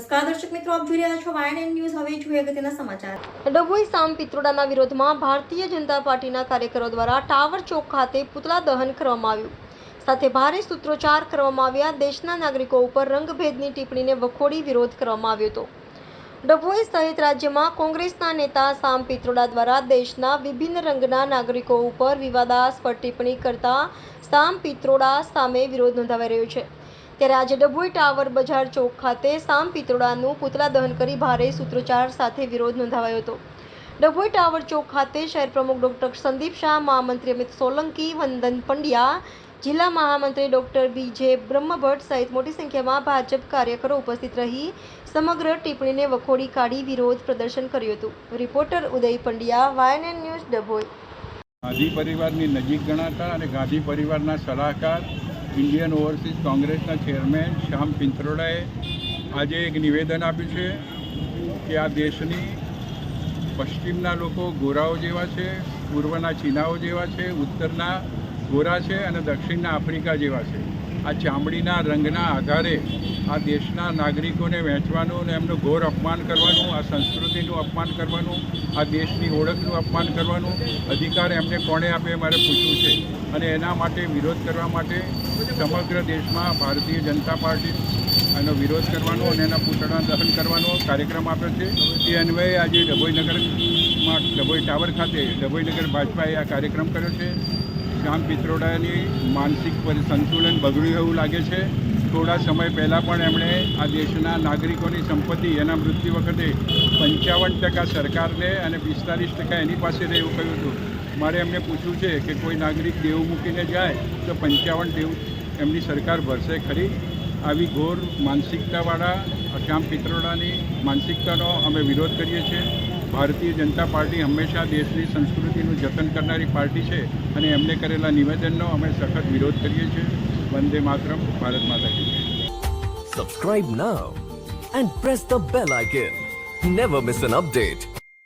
નમસ્કાર દર્શક મિત્રો, આપ જોઈ રહ્યા ભારે સૂત્રોચ્ચાર કરવામાં આવ્યા. રંગભેદની ટિપ્પણીને વખોડી વિરોધ કરવામાં આવ્યો હતો. ડભોઈ સહિત રાજ્યમાં કોંગ્રેસના નેતા સામ પિત્રોડા દ્વારા દેશના વિભિન્ન રંગના નાગરિકો ઉપર વિવાદાસ્પદ ટિપ્પણી કરતા સામ પિત્રોડા સામે વિરોધ નોંધાવાઈ રહ્યો છે. ત્યારે આજે ડભોઈ ટાવર બજાર ચોક ખાતે સામ પિત્રોડાનું પુતળા દહન કરી ભારે સૂત્રોચ્ચાર સાથે વિરોધ નોંધાવાયો હતો. ડભોઈ ટાવર ચોક ખાતે શહેર પ્રમુખ ડોક્ટર સંદીપ શાહ, મહામંત્રી અમિત સોલંકી, વંદન પંડ્યા, જિલ્લા મહામંત્રી ડોક્ટર બીજે બ્રહ્મભટ્ટ સહિત મોટી સંખ્યામાં ભાજપ કાર્યકરો ઉપસ્થિત રહી સમગ્ર ટિપ્પણીને વખોડી કાઢી વિરોધ પ્રદર્શન કર્યું હતું. Reporter Uday Pandya, YNN news Dabhoi. Gandhi પરિવારની નજીક ગણાતા અને ગાંધી પરિવારના સલાહકાર ઇન્ડિયન ઓવરસીઝ કોંગ્રેસના ચેરમેન શ્યામ પિંત્રોડાએ આજે એક નિવેદન આપ્યું છે કે આ દેશની પશ્ચિમના લોકો ગોરાઓ જેવા છે, પૂર્વના ચીનાઓ જેવા છે, ઉત્તરના ગોરા છે અને દક્ષિણના આફ્રિકા જેવા છે. આ ચામડીના રંગના આધારે આ દેશના નાગરિકોને વહેંચવાનું અને એમનું ઘોર અપમાન કરવાનું, આ સંસ્કૃતિનું અપમાન કરવાનું, આ દેશની ઓળખનું અપમાન કરવાનું, અધિકાર એમને કોણે આપે મારે પૂછવું છે. અને એના માટે વિરોધ કરવા માટે સમગ્ર દેશમાં ભારતીય જનતા પાર્ટી એનો વિરોધ કરવાનો અને એના પૂતળા દહન કરવાનો કાર્યક્રમ આપ્યો છે. એ અન્વયે આજે ડભોઈનગરમાં ડભોઈ ટાવર ખાતે ડભોઈનગર ભાજપાએ આ કાર્યક્રમ કર્યો છે. શ્યામ પિત્રોડાની માનસિક સંતુલન બગડ્યું એવું લાગે છે. થોડા સમય પહેલાં પણ એમણે આ દેશના નાગરિકોની સંપત્તિ એના મૃત્યુ વખતે પંચાવન ટકા સરકારને અને પિસ્તાલીસ ટકા એની પાસે રહે એવું કહ્યું હતું. મારે એમને પૂછવું છે કે કોઈ નાગરિક દેવું મૂકીને જાય તો પંચાવન દેવું એમની સરકાર ભરશે ખરી? આવી ઘોર માનસિકતાવાળા શ્યામ પિત્રોડાની માનસિકતાનો અમે વિરોધ કરીએ છીએ. ભારતીય જનતા પાર્ટી હંમેશા દેશની સંસ્કૃતિનું જતન કરનારી પાર્ટી છે અને એમને કરેલા નિવેદનનો અમે સખત વિરોધ કરીએ છીએ. વંદે માતરમ, ભારત માતા કી subscribe now and press the bell icon never miss an update.